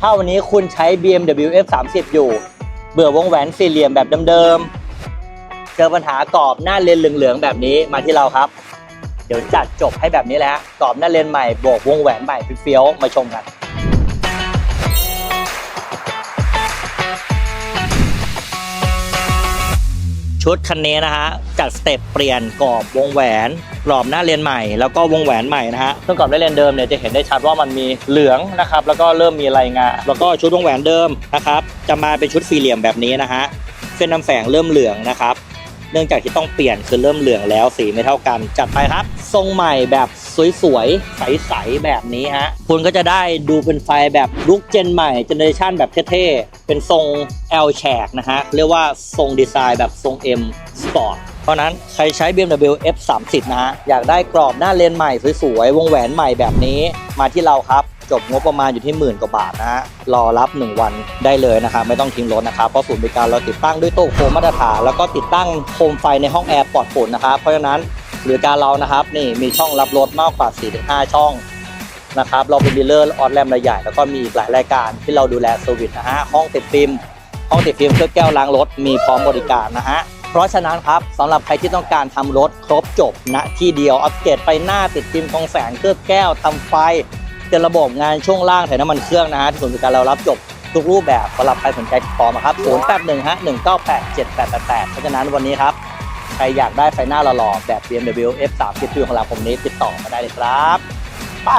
ถ้าวันนี้คุณใช้ BMW F30 อยู่ เบื่อวงแหวนสี่เหลี่ยมแบบเดิมๆ เจอปัญหากรอบหน้าเลนเหลืองๆ แบบนี้มาที่เราครับ เดี๋ยวจัดจบให้แบบนี้แหละกรอบหน้าเลนใหม่บวกวงแหวนใหม่เฟี้ยวๆมาชมกัน ชุดคันนี้นะฮะจัดสเต็ปเปลี่ยนกรอบวงแหวนกรอบหน้าเลนใหม่ แล้วก็วงแหวนใหม่นะฮะซึ่งกรอบหน้าเลนเดิมเนี่ยจะเห็นได้ชัดว่ามันมีเหลืองนะครับแล้วก็เริ่มมีลายงาแล้วก็ชุดวงแหวนเดิมนะครับจะมาเป็นชุดสี่เหลี่ยมแบบนี้นะฮะเส้นน้ำแฝงเริ่มเหลืองนะครับ เนื่องจากที่ต้องเปลี่ยนคือเริ่มเหลืองแล้วสีไม่เท่ากัน จัดไปครับ ทรงใหม่แบบสวยๆ ใสๆ แบบนี้ฮะ คุณก็จะได้ดูเป็นไฟแบบลุคเจนใหม่เจเนอเรชันแบบเท่ๆ เป็นทรง L แฉกนะฮะ เรียกว่าทรงดีไซน์แบบทรง M Sport เพราะฉะนั้นใครใช้ BMW F30 นะฮะ อยากได้กรอบหน้าเลนใหม่สวยๆ วงแหวนใหม่แบบนี้มาที่เราครับ จบงบประมาณอยู่ที่หมื่นกว่าบาทนะฮะรอรับ 1 วันได้เลยนะครับไม่ต้องทิ้งรถนะครับเพราะศูนย์บริการเราติดตั้งด้วยโต๊ะโคมมาตรฐานแล้วก็ติดตั้งโคมไฟในห้องแอร์ปลอดฝุ่นนะครับเพราะฉะนั้นบริการเรานะครับนี่มีช่องรับรถมากกว่า 4-5 ช่องนะครับเราเป็นดีลเลอร์ออนแรมรายใหญ่แล้วก็มีอีกหลายรายการที่เราดูแลเซอร์วิสนะฮะห้องติดฟิล์มห้องติดฟิล์มเครื่องแก้วล้างรถมีพร้อมบริการนะฮะเพราะฉะนั้นครับสำหรับใครที่ต้องการทำรถครบจบณที่เดียวอัปเกรดไปหน้าติดฟิล์มกองแสงเคลือบแก้วทำไฟ เป็นระบบงานช่วงล่างถ่ายน้ำมันเครื่องนะฮะที่ศูนย์บริการเรารับจบทุกรูปแบบสำหรับใครสนใจติดต่อมาครับ 0 8 1ฮะ198 7888 เพราะฉะนั้นวันนี้ครับ ใครอยากได้ไฟหน้าหล่อๆแบบ BMW F3 ที่ของเราผมนี้ติดต่อมาได้เลยครับ ไป